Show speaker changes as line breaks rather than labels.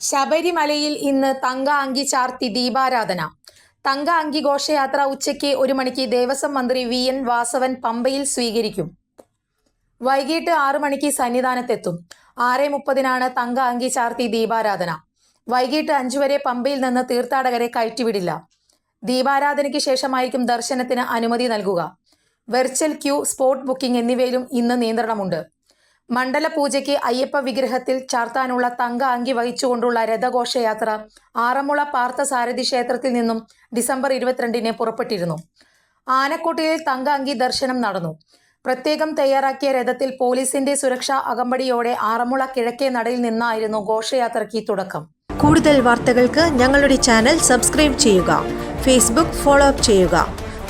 ശബരിമലയിൽ ഇന്ന് തങ്ക അങ്കി ചാർത്തി ദീപാരാധന. തങ്ക അങ്കി ഘോഷയാത്ര ഉച്ചയ്ക്ക് ഒരു മണിക്ക് ദേവസ്വം മന്ത്രി വി. എൻ. വാസവൻ പമ്പയിൽ സ്വീകരിക്കും. വൈകിട്ട് ആറു മണിക്ക് സന്നിധാനത്തെത്തും. ആറ് മുപ്പതിനാണ് തങ്ക അങ്കി ചാർത്തി ദീപാരാധന. വൈകിട്ട് അഞ്ചു വരെ പമ്പയിൽ നിന്ന് തീർത്ഥാടകരെ കയറ്റിവിടില്ല. ദീപാരാധനയ്ക്ക് ശേഷമായിരിക്കും ദർശനത്തിന് അനുമതി നൽകുക. വെർച്വൽ ക്യൂ സ്പോട്ട് ബുക്കിംഗ് എന്നിവയിലും ഇന്ന് നിയന്ത്രണമുണ്ട്. മണ്ഡല പൂജയ്ക്ക് അയ്യപ്പ വിഗ്രഹത്തിൽ ചാർത്താനുള്ള തങ്ക അങ്കി വഹിച്ചുകൊണ്ടുള്ള രഥഘോഷയാത്ര ആറന്മുള പാർത്ഥസാരഥി ക്ഷേത്രത്തിൽ നിന്നും ഡിസംബർ ഇരുപത്തിരണ്ടിന് പുറപ്പെട്ടിരുന്നു. ആനക്കോട്ടയിൽ തങ്ക അങ്കി ദർശനം നടന്നു. പ്രത്യേകം തയ്യാറാക്കിയ രഥത്തിൽ പോലീസിന്റെ സുരക്ഷാ അകമ്പടിയോടെ ആറന്മുള കിഴക്കേ നടയിൽ നിന്നായിരുന്നു ഘോഷയാത്രയ്ക്ക് തുടക്കം.
കൂടുതൽ വാർത്തകൾക്ക് ഞങ്ങളുടെ ചാനൽ സബ്സ്ക്രൈബ് ചെയ്യുക. ഫേസ്ബുക്ക് ഫോളോ അപ്പ് ചെയ്യുക.